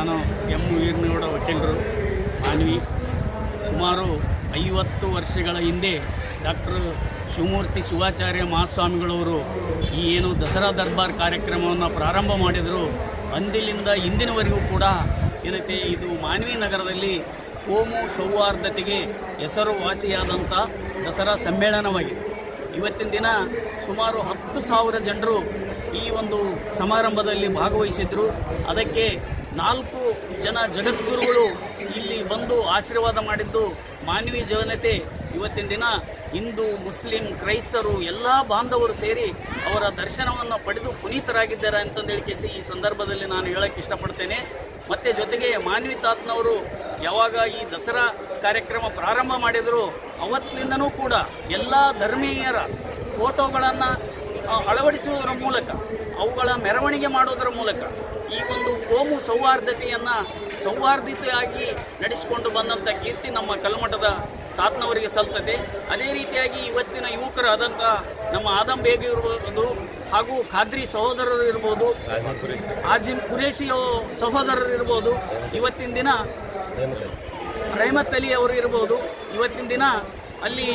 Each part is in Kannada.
ನಾನು ಎಂ ವೀರನಗೌಡ ವಕೀಲರು, ಮಾನ್ವಿ. ಸುಮಾರು ಐವತ್ತು ವರ್ಷಗಳ ಹಿಂದೆ ಡಾಕ್ಟರ್ ಶಿವಮೂರ್ತಿ ಶಿವಾಚಾರ್ಯ ಮಹಾಸ್ವಾಮಿಗಳವರು ಈ ಏನು ದಸರಾ ದರ್ಬಾರ್ ಕಾರ್ಯಕ್ರಮವನ್ನು ಪ್ರಾರಂಭ ಮಾಡಿದರು. ಅಂದಿನಿಂದ ಇಂದಿನವರೆಗೂ ಕೂಡ ಏನೈತೆ, ಇದು ಮಾನ್ವಿ ನಗರದಲ್ಲಿ ಕೋಮು ಸೌಹಾರ್ದತೆಗೆ ಹೆಸರುವಾಸಿಯಾದಂಥ ದಸರಾ ಸಮ್ಮೇಳನವಾಗಿದೆ. ಇವತ್ತಿನ ದಿನ ಸುಮಾರು ಹತ್ತು ಸಾವಿರ ಜನರು ಈ ಒಂದು ಸಮಾರಂಭದಲ್ಲಿ ಭಾಗವಹಿಸಿದ್ದರು ಅದಕ್ಕೆ ನಾಲ್ಕು ಜನ ಜಗದ್ಗುರುಗಳು ಇಲ್ಲಿ ಬಂದು ಆಶೀರ್ವಾದ ಮಾಡಿದ್ದು ಮಾನವೀಯ ಜನತೆ ಇವತ್ತಿನ ದಿನ ಹಿಂದೂ, ಮುಸ್ಲಿಂ, ಕ್ರೈಸ್ತರು, ಎಲ್ಲ ಬಾಂಧವರು ಸೇರಿ ಅವರ ದರ್ಶನವನ್ನು ಪಡೆದು ಪುನೀತರಾಗಿದ್ದಾರೆ ಅಂತಂದೇಳಿ ಕೇಸಿ, ಈ ಸಂದರ್ಭದಲ್ಲಿ ನಾನು ಹೇಳಕ್ಕೆ ಇಷ್ಟಪಡ್ತೇನೆ. ಮತ್ತು ಜೊತೆಗೆ ಮಾನವಿ ತಾತ್ನವರು ಯಾವಾಗ ಈ ದಸರಾ ಕಾರ್ಯಕ್ರಮ ಪ್ರಾರಂಭ ಮಾಡಿದರು ಅವತ್ತಿನಿಂದನೂ ಕೂಡ ಎಲ್ಲ ಧರ್ಮೀಯರ ಫೋಟೋಗಳನ್ನು ಅಳವಡಿಸುವುದರ ಮೂಲಕ ಅವುಗಳ ಮೆರವಣಿಗೆ ಮಾಡೋದರ ಮೂಲಕ ಈ ಒಂದು ಕೋಮು ಸೌಹಾರ್ದತೆಯನ್ನು ಸೌಹಾರ್ದತೆಯಾಗಿ ನಡೆಸಿಕೊಂಡು ಬಂದಂಥ ಕೀರ್ತಿ ನಮ್ಮ ಕಲ್ಮಠದ ತಾತ್ನವರಿಗೆ ಸಲ್ತದೆ. ಅದೇ ರೀತಿಯಾಗಿ ಇವತ್ತಿನ ಯುವಕರಾದಂಥ ನಮ್ಮ ಆದಂ ಬೇಗ ಇರ್ಬೋದು ಹಾಗೂ ಖಾದ್ರಿ ಸಹೋದರರು ಇರ್ಬೋದು ಆಜಿಮ್ ಕುರೇಶಿ ಸಹೋದರರು ಇರ್ಬೋದು ಇವತ್ತಿನ ದಿನ ರಹಮತ್ ಅಲಿ ಅವರು ಇರ್ಬೋದು ಇವತ್ತಿನ ದಿನ ಅಲ್ಲಿ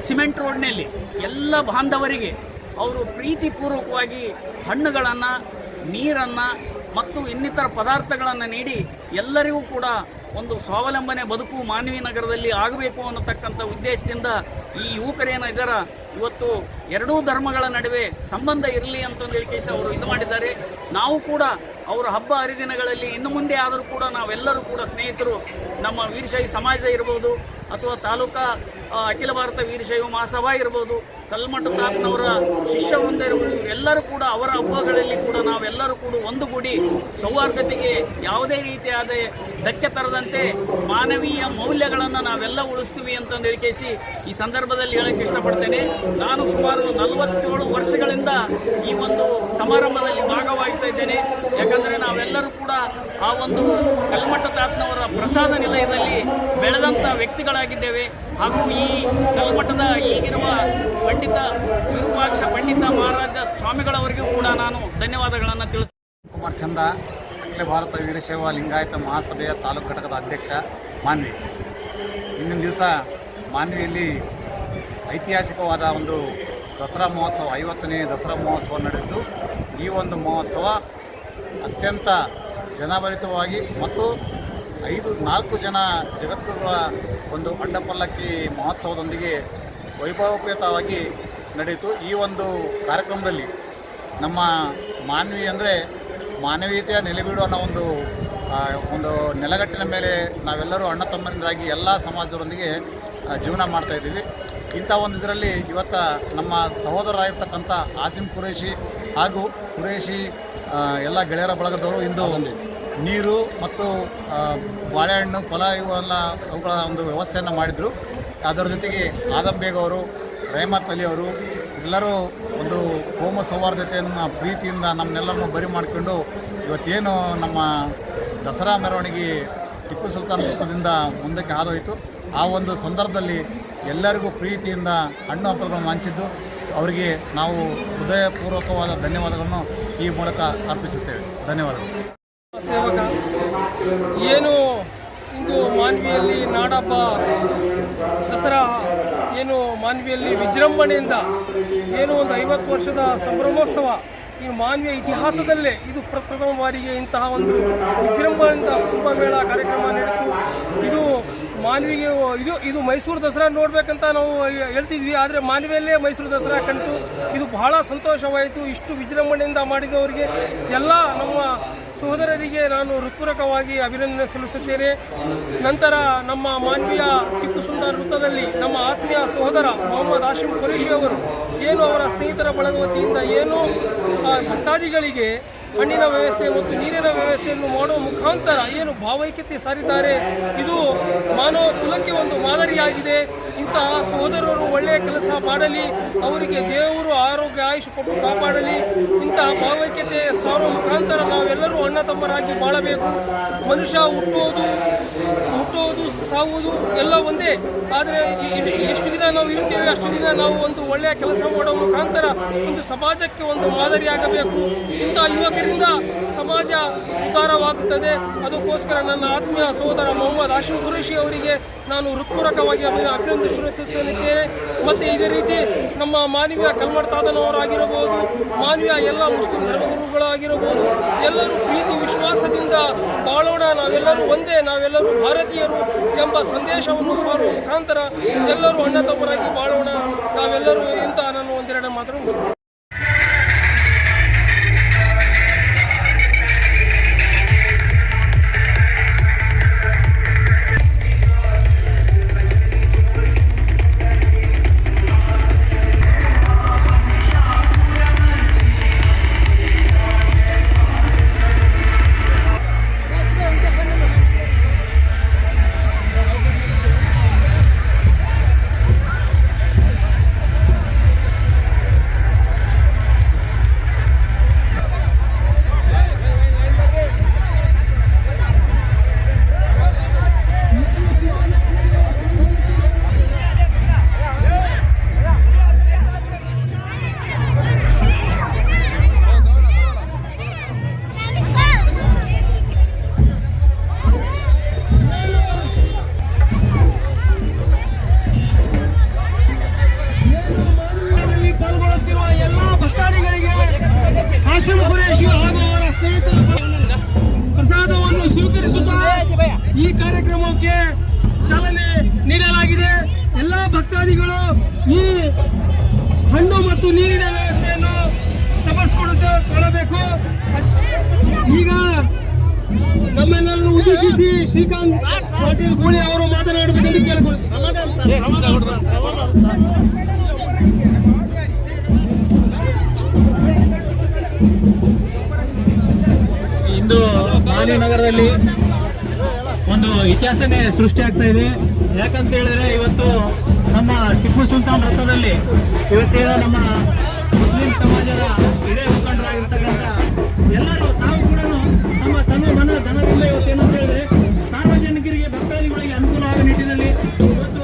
ಸಿಮೆಂಟ್ ರೋಡ್ನಲ್ಲಿ ಎಲ್ಲ ಬಾಂಧವರಿಗೆ ಅವರು ಪ್ರೀತಿಪೂರ್ವಕವಾಗಿ ಹಣ್ಣುಗಳನ್ನು ನೀರನ್ನು ಮತ್ತು ಇನ್ನಿತರ ಪದಾರ್ಥಗಳನ್ನು ನೀಡಿ ಎಲ್ಲರಿಗೂ ಕೂಡ ಒಂದು ಸ್ವಾವಲಂಬನೆ ಬದುಕು ಮಾನವೀ ನಗರದಲ್ಲಿ ಆಗಬೇಕು ಅನ್ನತಕ್ಕಂಥ ಉದ್ದೇಶದಿಂದ ಈ ಯುವಕರೇನ ಇದ್ದಾರ ಇವತ್ತು ಎರಡೂ ಧರ್ಮಗಳ ನಡುವೆ ಸಂಬಂಧ ಇರಲಿ ಅಂತಂದೇಳಿ ಕೇಸ ಅವರು ಇದು ಮಾಡಿದ್ದಾರೆ. ನಾವು ಕೂಡ ಅವರ ಹಬ್ಬ ಹರಿದಿನಗಳಲ್ಲಿ ಇನ್ನು ಮುಂದೆ ಆದರೂ ಕೂಡ ನಾವೆಲ್ಲರೂ ಕೂಡ ಸ್ನೇಹಿತರು, ನಮ್ಮ ವೀರಶೈವ ಸಮಾಜ ಇರ್ಬೋದು ಅಥವಾ ತಾಲೂಕಾ ಅಖಿಲ ಭಾರತ ವೀರಶೈವ ಮಹಾಸಭಾ ಇರ್ಬೋದು, ಕಲ್ಮಠ ತಾತ್ನವರ ಶಿಷ್ಯ ವೃಂದ ಇರ್ಬೋದು, ಇವರೆಲ್ಲರೂ ಕೂಡ ಅವರ ಹಬ್ಬಗಳಲ್ಲಿ ಕೂಡ ನಾವೆಲ್ಲರೂ ಕೂಡ ಒಂದುಗೂಡಿ ಸೌಹಾರ್ದತೆಗೆ ಯಾವುದೇ ರೀತಿಯಾದ ಧಕ್ಕೆ ತರದಂತೆ ಮಾನವೀಯ ಮೌಲ್ಯಗಳನ್ನು ನಾವೆಲ್ಲ ಉಳಿಸ್ತೀವಿ ಅಂತಂದು ಹೇಳಿಕೇಸಿ ಈ ಸಂದರ್ಭದಲ್ಲಿ ಹೇಳಕ್ಕೆ ಇಷ್ಟಪಡ್ತೇನೆ. ನಾನು ಸುಮಾರು ನಲವತ್ತೇಳು ವರ್ಷಗಳಿಂದ ಈ ಒಂದು ಸಮಾರಂಭದಲ್ಲಿ ಭಾಗವಾಗ್ತಾ ಇದ್ದೇನೆ. ಯಾಕಂದರೆ ನಾವೆಲ್ಲರೂ ಕೂಡ ಆ ಒಂದು ಕಲ್ಮಠ ತಾತ್ನವರ ಪ್ರಸಾದ ನಿಲಯದಲ್ಲಿ ಬೆಳೆದಂಥ ವ್ಯಕ್ತಿಗಳಾಗಿದ್ದೇವೆ. ಹಾಗೂ ಈ ಕಲ್ಮಠದ ಈಗಿರುವ ಪಂಡಿತ ವಿರೂಪಾಕ್ಷ ಪಂಡಿತ ಮಹಾರಾಜ ಸ್ವಾಮಿಗಳವರಿಗೂ ಕೂಡ ನಾನು ಧನ್ಯವಾದಗಳನ್ನು ತಿಳಿಸ್ ಕುಮಾರ್ ಚಂದ ಅಖಿಲ ಭಾರತ ವೀರಶೈವ ಲಿಂಗಾಯತ ಮಹಾಸಭೆಯ ತಾಲೂಕು ಘಟಕದ ಅಧ್ಯಕ್ಷ ಮಾನ್ವಿ. ಇಂದಿನ ದಿವಸ ಮಾನ್ವಿಯಲ್ಲಿ ಐತಿಹಾಸಿಕವಾದ ಒಂದು ದಸರಾ ಮಹೋತ್ಸವ, ಐವತ್ತನೇ ದಸರಾ ಮಹೋತ್ಸವ ನಡೆದಿದ್ದು ಈ ಒಂದು ಮಹೋತ್ಸವ ಅತ್ಯಂತ ಜನಭರಿತವಾಗಿ ಮತ್ತು ಐದು, ನಾಲ್ಕು ಜನ ಜಗದ್ಗುರುಗಳ ಒಂದು ಅಡ್ಡಪಲ್ಲಕ್ಕಿ ಮಹೋತ್ಸವದೊಂದಿಗೆ ವೈಭವೋಪೇತವಾಗಿ ನಡೆಯಿತು. ಈ ಒಂದು ಕಾರ್ಯಕ್ರಮದಲ್ಲಿ ನಮ್ಮ ಮಾನ್ವಿ ಅಂದರೆ ಮಾನವೀಯತೆಯ ನೆಲೆಬೀಡು ಅನ್ನೋ ಒಂದು ಒಂದು ನೆಲಗಟ್ಟಿನ ಮೇಲೆ ನಾವೆಲ್ಲರೂ ಅಣ್ಣ ತಮ್ಮಂದಿರಾಗಿ ಎಲ್ಲ ಸಮಾಜದವರೊಂದಿಗೆ ಜೀವನ ಮಾಡ್ತಾ ಇದ್ದೀವಿ. ಇಂಥ ಒಂದು ಇದರಲ್ಲಿ ಇವತ್ತ ನಮ್ಮ ಸಹೋದರರಾಗಿರ್ತಕ್ಕಂಥ ಆಸಿಂ ಕುರೇಶಿ ಹಾಗೂ ಕುರೇಶಿ ಎಲ್ಲ ಗೆಳೆಯರ ಬಳಗದವರು ಇಂದು ನೀರು ಮತ್ತು ಬಾಳೆಹಣ್ಣು ಫಲ ಇವೆಲ್ಲ ಅವುಗಳ ಒಂದು ವ್ಯವಸ್ಥೆಯನ್ನು ಮಾಡಿದರು. ಅದರ ಜೊತೆಗೆ ಆದಂ ಬೇಗ್ ಅವರು ರೇಮತ್ ಅಲಿ ಅವರು ಎಲ್ಲರೂ ಒಂದು ಕೋಮ ಸೌಹಾರ್ದತೆಯನ್ನು ಪ್ರೀತಿಯಿಂದ ನಮ್ಮನ್ನೆಲ್ಲರನ್ನು ಬರಿ ಮಾಡಿಕೊಂಡು ಇವತ್ತೇನು ನಮ್ಮ ದಸರಾ ಮೆರವಣಿಗೆ ಟಿಪ್ಪು ಸುಲ್ತಾನ್ ವೃತ್ತದಿಂದ ಮುಂದಕ್ಕೆ ಹಾದೋಯಿತು. ಆ ಒಂದು ಸಂದರ್ಭದಲ್ಲಿ ಎಲ್ಲರಿಗೂ ಪ್ರೀತಿಯಿಂದ ಹಣ್ಣು ಹಂಪಲುಗಳನ್ನು ಹಂಚಿದ್ದು, ಅವರಿಗೆ ನಾವು ಹೃದಯಪೂರ್ವಕವಾದ ಧನ್ಯವಾದಗಳನ್ನು ಈ ಮೂಲಕ ಅರ್ಪಿಸುತ್ತೇವೆ. ಧನ್ಯವಾದಗಳು. ಏನು ಇಂದು ಮಾನ್ವಿಯಲ್ಲಿ ನಾಡಪ್ಪ ದಸರಾ ಏನು ಮಾನ್ವಿಯಲ್ಲಿ ವಿಜೃಂಭಣೆಯಿಂದ ಏನು ಒಂದು ಐವತ್ತು ವರ್ಷದ ಸಂಭ್ರಮೋತ್ಸವ ಈ ಮಾನ್ವಿಯ ಇತಿಹಾಸದಲ್ಲೇ ಇದು ಪ್ರಪ್ರಥಮ ಬಾರಿಗೆ ಇಂತಹ ಒಂದು ವಿಜೃಂಭಣೆಯಿಂದ ಕುಂಭಮೇಳ ಕಾರ್ಯಕ್ರಮ ನಡೆಯಿತು ಇದು ಮಾನ್ವಿಗೆ ಇದು ಇದು ಮೈಸೂರು ದಸರಾ ನೋಡಬೇಕಂತ ನಾವು ಹೇಳ್ತಿದ್ವಿ, ಆದರೆ ಮಾನ್ವಿಯಲ್ಲೇ ಮೈಸೂರು ದಸರಾ ಕಣ್ತು. ಇದು ಬಹಳ ಸಂತೋಷವಾಯಿತು. ಇಷ್ಟು ವಿಜೃಂಭಣೆಯಿಂದ ಮಾಡಿದವರಿಗೆ ಎಲ್ಲ ನಮ್ಮ ಸಹೋದರರಿಗೆ ನಾನು ಹೃತ್ಪೂರ್ವಕವಾಗಿ ಅಭಿನಂದನೆ ಸಲ್ಲಿಸುತ್ತೇನೆ. ನಂತರ ನಮ್ಮ ಮಾನ್ವೀಯ ಟಿಪ್ಪು ಸುಂದರ ವೃತ್ತದಲ್ಲಿ ನಮ್ಮ ಆತ್ಮೀಯ ಸಹೋದರ ಮೊಹಮ್ಮದ್ ಆಶಿಮ್ ಖುರೇಶಿ ಅವರು ಏನು ಅವರ ಸ್ನೇಹಿತರ ಬಳಗ ವತಿಯಿಂದ ಏನು ಭಕ್ತಾದಿಗಳಿಗೆ ಹಣ್ಣಿನ ವ್ಯವಸ್ಥೆ ಮತ್ತು ನೀರಿನ ವ್ಯವಸ್ಥೆಯನ್ನು ಮಾಡುವ ಮುಖಾಂತರ ಏನು ಭಾವೈಕ್ಯತೆ ಸಾರಿದ್ದಾರೆ, ಇದು ಮಾನವ ಕುಲಕ್ಕೆ ಒಂದು ಮಾದರಿಯಾಗಿದೆ. ಇಂತಹ ಸೋದರರು ಒಳ್ಳೆಯ ಕೆಲಸ ಮಾಡಲಿ, ಅವರಿಗೆ ದೇವರು ಆರೋಗ್ಯ, ಆಯುಷ್ ಕೊಟ್ಟು ಕಾಪಾಡಲಿ ಇಂತಹ ಭಾವೈಕ್ಯತೆ ಸಾರುವ ಮುಖಾಂತರ ನಾವೆಲ್ಲರೂ ಅಣ್ಣ ತಮ್ಮರಾಗಿ ಬಾಳಬೇಕು. ಮನುಷ್ಯ ಹುಟ್ಟುವುದು ಹುಟ್ಟುವುದು ಸಾವುವುದು ಎಲ್ಲ ಒಂದೇ. ಆದರೆ ಎಷ್ಟು ದಿನ ನಾವು ಇರುತ್ತೇವೆ, ಅಷ್ಟು ದಿನ ನಾವು ಒಂದು ಒಳ್ಳೆಯ ಕೆಲಸ ಮಾಡುವ ಮುಖಾಂತರ ಒಂದು ಸಮಾಜಕ್ಕೆ ಒಂದು ಮಾದರಿಯಾಗಬೇಕು. ಇಂಥ ಯುವಕರಿಂದ ಸಮಾಜ ಉದ್ಧಾರವಾಗುತ್ತದೆ. ಅದಕ್ಕೋಸ್ಕರ ನನ್ನ ಆತ್ಮೀಯ ಸೋದರ ಮೊಹಮ್ಮದ್ ಆಶಿಫ್ ಖುರೇಶಿ ಅವರಿಗೆ ನಾನು ಹೃತ್ಪೂರ್ವಕವಾಗಿ ಅಭಿನ ಅಭಿನಂದಿಸುತ್ತಿದ್ದೇನೆ ಮತ್ತು ಇದೇ ರೀತಿ ನಮ್ಮ ಮಾನವೀಯ ಕಲ್ಮಡ್ ತಾತನವರಾಗಿರಬಹುದು, ಮಾನವೀಯ ಎಲ್ಲ ಮುಸ್ಲಿಂ ಧರ್ಮಗುರುಗಳಾಗಿರಬಹುದು, ಎಲ್ಲರೂ ಪ್ರೀತಿ ವಿಶ್ವಾಸದಿಂದ ಬಾಳೋಣ, ನಾವೆಲ್ಲರೂ ಒಂದೇ, ನಾವೆಲ್ಲರೂ ಭಾರತೀಯರು ಎಂಬ ಸಂದೇಶವನ್ನು ಸಾರುವ ಮುಖಾಂತರ ಎಲ್ಲರೂ ಅಣ್ಣ ತಮ್ಮರಾಗಿ ಬಾಳೋಣ. ನಾವೆಲ್ಲರೂ ಇಂತ ನಾನು ಒಂದೆರಡು ಮಾತನ್ನು ಈ ಕಾರ್ಯಕ್ರಮಕ್ಕೆ ಚಾಲನೆ ನೀಡಲಾಗಿದೆ. ಎಲ್ಲ ಭಕ್ತಾದಿಗಳು ಈ ಹಣ್ಣು ಮತ್ತು ನೀರಿನ ವ್ಯವಸ್ಥೆಯನ್ನು ಸಮರ್ಸ್ಕೊಳ್ಳಬೇಕು ಈಗ ನಮ್ಮೆಲ್ಲರನ್ನು ಉದ್ದೇಶಿಸಿ ಶ್ರೀಕಾಂತ್ ಪಾಟೀಲ್ ಗೋಳಿ ಅವರು ಮಾತನಾಡಬೇಕೆಂದು ಕೇಳಿಕೊಳ್ಳುತ್ತಾರೆ. ಇಂದು ಮಾಲಿ ನಗರದಲ್ಲಿ ಒಂದು ಇತಿಹಾಸನೇ ಸೃಷ್ಟಿ ಆಗ್ತಾ ಇದೆ. ಯಾಕಂತ ಹೇಳಿದ್ರೆ ಇವತ್ತು ನಮ್ಮ ಟಿಪ್ಪು ಸುಲ್ತಾನ್ ವೃತ್ತದಲ್ಲಿ ಇವತ್ತೇನು ನಮ್ಮ ಮುಸ್ಲಿಂ ಸಮಾಜದ ಹಿರಿಯ ಮುಖಂಡರಾಗಿರ್ತಕ್ಕಂಥ ಎಲ್ಲರೂ ತಾವು ಕೂಡ ನಮ್ಮ ತನ್ನ ಮನ, ಧನದಿಂದ ಇವತ್ತೇನಂತ ಹೇಳಿದ್ರೆ ಸಾರ್ವಜನಿಕರಿಗೆ ಭಕ್ತಾದಿಗಳಿಗೆ ಅನುಕೂಲ ಆಗೋ ನಿಟ್ಟಿನಲ್ಲಿ ಇವತ್ತು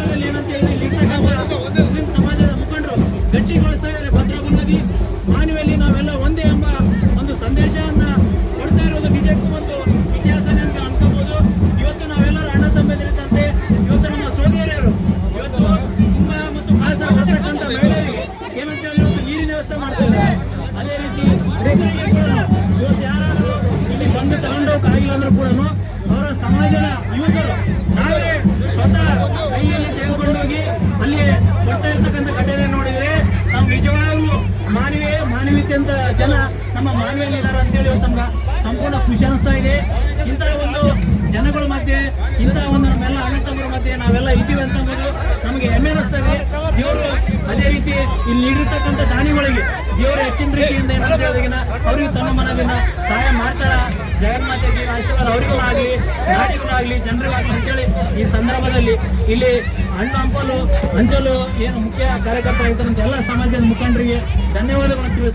ಮಟ್ಟದಲ್ಲಿ ಏನಂತ ಹೇಳಿದ್ರೆ ಸಮಾಜದ ಮುಖಂಡರು ಗಟ್ಟಿಗೊಳಿಸ್ತಾ ಇದ್ದಾರೆ. ಭದ್ರಗುಂದದಿ ಮಾನವಿಯಲ್ಲಿ ನಾವೆಲ್ಲ ಒಂದೇ ಎಂಬ ಒಂದು ಸಂದೇಶವನ್ನ ಕೊಡ್ತಾ ಇರೋದು ನಿಜಕ್ಕೂ ಒಂದು ಇತಿಹಾಸನೇ ಅಂತ ಅನ್ಕೋಬಹುದು ಇವತ್ತು ನಾವೆಲ್ಲರೂ ಅಣ್ಣ ತಮ್ಮದಿರಿದ್ದಂತೆ ಇವತ್ತು ನಮ್ಮ ಸೋದರಿಯರು, ಇವತ್ತು ತುಂಬ ಮತ್ತು ಕಾಸ ಬರ್ತಕ್ಕಂಥ ಮಹಿಳೆಯರು ಏನಂತ ಹೇಳಿ ಒಂದು ನೀರಿನ ವ್ಯವಸ್ಥೆ ಮಾಡ್ತಾ ಇದ್ದಾರೆ. ಅದೇ ರೀತಿ ಇವತ್ತು ಯಾರಾದರೂ ಇಲ್ಲಿ ಬಂದು ತಗೊಂಡೋಗಿಲ್ಲ ಅಂದ್ರೂ ಕೂಡ ಅವರ ಸಮಾಜದ ಯುವಕರು ನಮ್ಮ ಮಾನವೀಯಲ್ಲಿ ಇದ್ದಾರೆ ಅಂತೇಳಿ ನಮ್ಗೆ ಸಂಪೂರ್ಣ ಖುಷಿ ಅನಿಸ್ತಾ ಇದೆ. ಇಂತಹ ಒಂದು ಜನಗಳ ಮಧ್ಯೆ, ಇಂತಹ ಒಂದು ನಮ್ಮೆಲ್ಲ ಅಣ್ಣ ತಮ್ಮರ ಮಧ್ಯೆ ನಾವೆಲ್ಲ ಇದ್ದೀವಿ ಅಂತ ನಮಗೆ ಹೆಮ್ಮೆ ಅನಿಸ್ತದೆ. ದೇವರು ಅದೇ ರೀತಿ ಇಲ್ಲಿ ನೀಡಿರ್ತಕ್ಕಂಥ ದಾನಿಗಳಿಗೆ ದೇವರು ಹೆಚ್ಚಿನ ರೀತಿಯಿಂದ ಏನಂತ ಹೇಳಿದಾಗಿನ ಅವರಿಗೆ ತಮ್ಮ ಮನವಿನ ಸಹಾಯ ಮಾಡ್ತಾರ? ಜಗನ್ಮಾತೆ ದೇವಿ ಆಶೀರ್ವಾದ ಅವರಿಗೂ ಆಗಲಿ ನಾಡಿಗೂ ಆಗಲಿ ಜನರಿಗೂ ಆಗಲಿ ಅಂತೇಳಿ ಈ ಸಂದರ್ಭದಲ್ಲಿ ಇಲ್ಲಿ ಹಣ್ಣು ಹಂಪಲು ಹಂಚಲು ಏನು ಮುಖ್ಯ ಕಾರ್ಯಕರ್ತರಾಗಿರ್ತಕ್ಕಂಥ ಎಲ್ಲ ಸಮಾಜದ ಮುಖಂಡರಿಗೆ ಧನ್ಯವಾದಗಳು.